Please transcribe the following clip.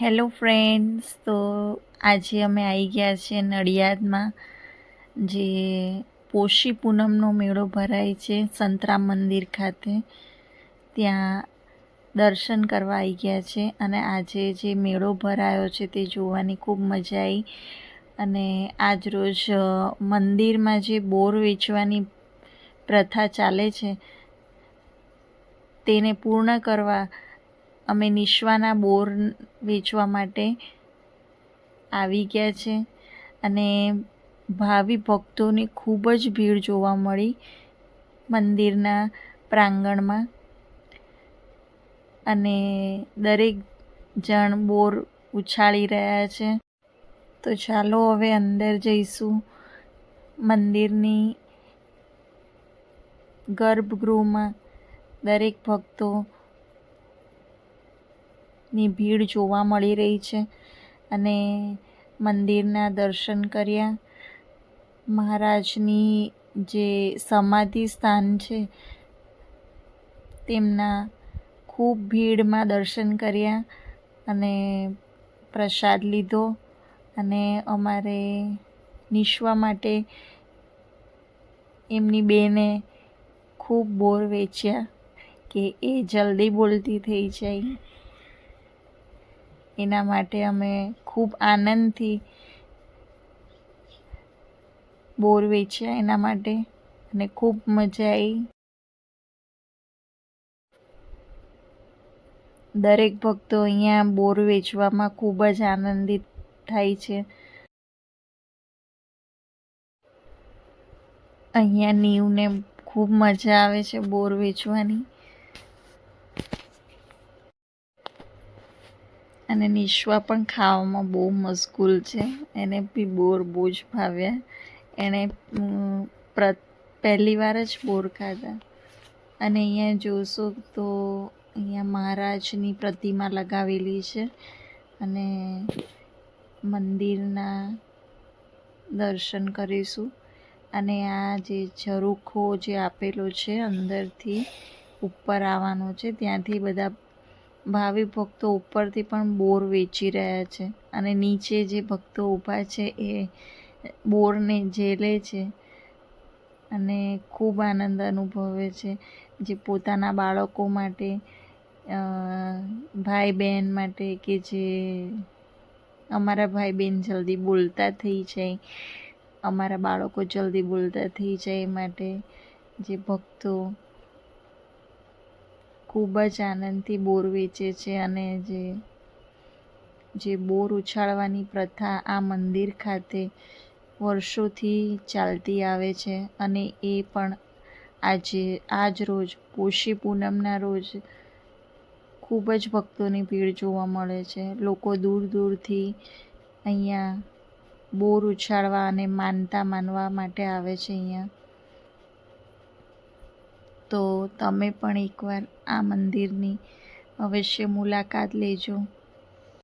Hello friends તો આજે અમે આવી ગયા છીએ નડિયાદમાં, જે પોષી પૂનમનો મેળો ભરાય છે સંતરામ મંદિર ખાતે. ત્યાં દર્શન કરવા આવી ગયા છે અને આજે જે મેળો ભરાયો છે તે જોવાની ખૂબ મજા આવી અને આજ રોજ મંદિરમાં જે બોર વેચવાની પ્રથા ચાલે છે, તેને પૂર્ણ કરવા અમે નિશ્વાના બોર વેચવા માટે આવી ગયા છે અને ભાવિ ભક્તોની ખૂબ જ ભીડ જોવા મળી મંદિરના પ્રાંગણમાં. અને દરેક જણ બોર ઉછાળી રહ્યા છે. તો ચાલો હવે અંદર જઈશું મંદિરની ગર્ભગૃહમાં દરેક ભક્તો ની ભીડ જોવા મળી રહી છે અને મંદિરના દર્શન કર્યા. મહારાજની જે સમાધિ સ્થાન છે, તેમના ખૂબ ભીડમાં દર્શન કર્યા અને પ્રસાદ લીધો અને અમારે નિશ્વા માટે એમની બેને ખૂબ બોર વેચ્યા કે એ જલ્દી બોલતી થઈ જાય. એના માટે અમે ખૂબ આનંદથી બોર વેચ્યા એના માટે અને ખૂબ મજા આવી દરેક ભક્તો અહીંયા બોર વેચવામાં ખૂબ જ આનંદિત થાય છે. અહીંયા નીવને ખૂબ મજા આવે છે બોર વેચવાની. અને નિશ્વા પણ ખાવામાં બહુ મશગુલ છે. એને બી બોર બહુ જ ભાવ્યા એણે પ્ર, પહેલી વાર જ બોર ખાધા. અને અહીંયા જોશો તો અહીંયા મહારાજની પ્રતિમા લગાવેલી છે. અને મંદિરના દર્શન કરીશું. અને આ જે ઝરૂખો જે આપેલો છે અંદરથી ઉપર આવવાનો છે, ત્યાંથી બધા ભાવિ ભક્તો ઉપરથી પણ બોર વેચી રહ્યા છે અને નીચે જે ભક્તો ઊભા છે એ બોરને ઝેલે છે અને ખૂબ આનંદ અનુભવે છે. જે પોતાના બાળકો માટે ભાઈ બહેન માટે કે જે અમારા ભાઈ બહેન જલ્દી બોલતા થઈ જાય, અમારા બાળકો જલ્દી બોલતા થઈ જાય માટે જે ભક્તો ખૂબ જ આનંદથી બોર વેચે છે અને જે જે બોર ઉછાળવાની પ્રથા આ મંદિર ખાતે વર્ષોથી ચાલતી આવે છે અને એ પણ આજે, આજ રોજ, પોષી પૂનમના રોજ ખૂબ જ ભક્તોની ભીડ જોવા મળે છે. લોકો દૂર દૂરથી અહીંયા બોર ઉછાળવા અને માનતા માનવા માટે આવે છે અહીંયા. તો તમે પણ એકવાર આ મંદિરની અવશ્ય મુલાકાત લેજો.